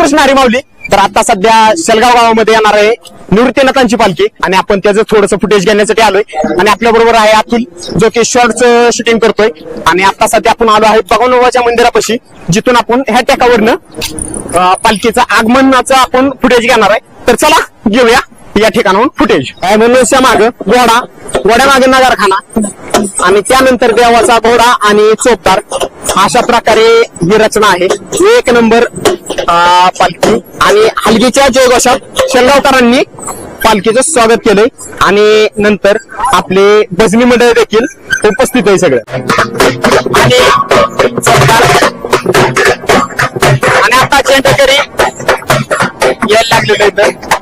रामकृष्ण हरी तर आता सध्या शेलगाव गावामध्ये येणार आहे निवृत्तीनाथांची पालखी. आणि आपण त्याचं थोडंसं फुटेज घेण्यासाठी आलोय. आणि आपल्या बरोबर आहे अतुल जो की शॉर्टच शूटिंग करतोय. आणि आता सध्या आपण आलो आहे भगवानोबाच्या मंदिरापाशी. जिथून आपण ह्या टेकावरनं पालखीचं आगमनाचं आपण फुटेज घेणार आहे. तर चला घेऊया या ठिकाणाहून फुटेज ऍम्ब्युलन्सच्या माग? घोडा. घोड्या कारखाना आणि त्यानंतर देवाचा घोडा आणि चोपदार. अशा प्रकारे ही रचना आहे. एक नंबर पालखी. आणि हलगीच्या जयघोषात शेलगावकरांनी पालखीचं स्वागत केलंय. आणि नंतर आपले भजनी मंडळ देखील उपस्थित आहे सगळं. आणि आणि आता चेंडकरी यायला लागलेलं इथं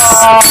Oh,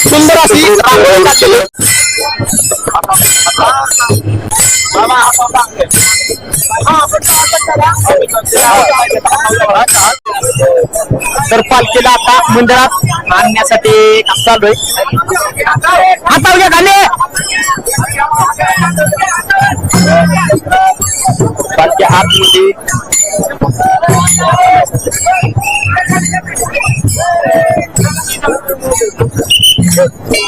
सुंदर अशी रांगोळी काढलेली. serpal kila ta mundra manya sati kasal doi. Atau ya kane baca hati di Thank.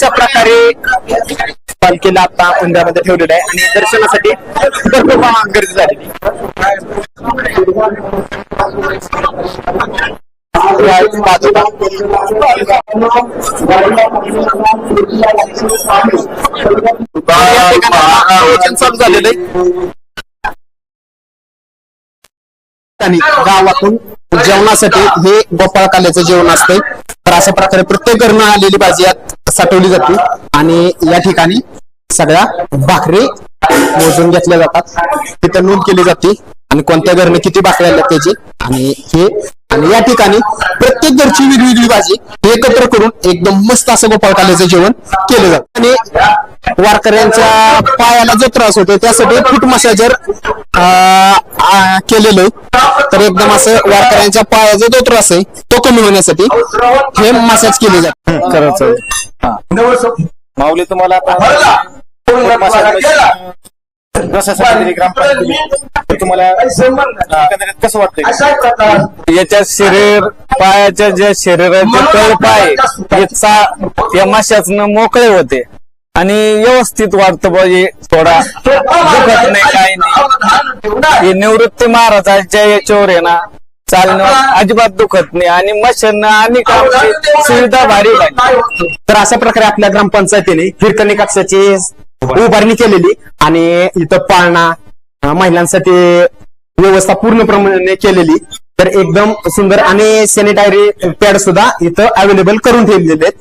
अशा प्रकारे पालखीला आता मंदिरामध्ये ठेवलेलं आहे. आणि दर्शनासाठी भरपूर गर्दी झालेली बाजूला चालू झालेलं आहे. गावातून जेवणासाठी हे गोपाळ काल्याचं जेवण असतंय. तर अशा प्रकारे प्रत्येक घरनं आलेली भाजी यात साठवली जाते. आणि या ठिकाणी सगळ्या भाकरी मोजून घेतल्या जातात. तिथं नोंद केली जाते. आणि कोणत्या घरनं किती भाकरी आल्या त्याची? आणि हे आणि या ठिकाणी प्रत्येक घरची वेगवेगळी भाजी एकत्र करून एकदम मस्त असं गोपाळ काल्याचं जेवण केलं जातं. आणि वारकऱ्यांच्या पायाला जो त्रास होतो त्यासाठी फूट मसाजर केलेलं तर एकदम असं वारकऱ्यांच्या पायाचा जो त्रास आहे तो कमी होण्यासाठी हे मसाज केले जाते. करायचं माऊली तुम्हाला तुम्हाला एकंदरीत कसं वाटतंय? याच्या शरीर पायाच्या ज्या शरीराचे तळपाय याचा या माशाचं मोकळे होते. आणि व्यवस्थित वाटतं पाहिजे थोडा दुखत नाही काही नाही. हे निवृत्ती महाराजांच्या याच्यावर आहे ना चालणं अजिबात दुखत नाही. आणि मशांना आणि सुविधा भारी तर अशा प्रकारे आपल्या ग्रामपंचायतीने हिरकणी कक्षाची उभारणी केलेली आणि इथं पाळणा महिलांसाठी व्यवस्था पूर्णप्रमाणे केलेली तर एकदम सुंदर आणि सॅनिटायरी पॅड सुद्धा इथं अवेलेबल करून ठेवलेले आहेत.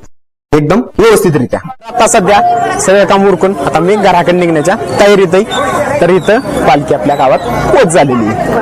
एकदम व्यवस्थितरित्या. आता सध्या सगळं काम उरकून आता मी घराकडे निघण्याच्या तयारीत आहे. तर इथं पालखी आपल्या गावात पोच झालेली आहे.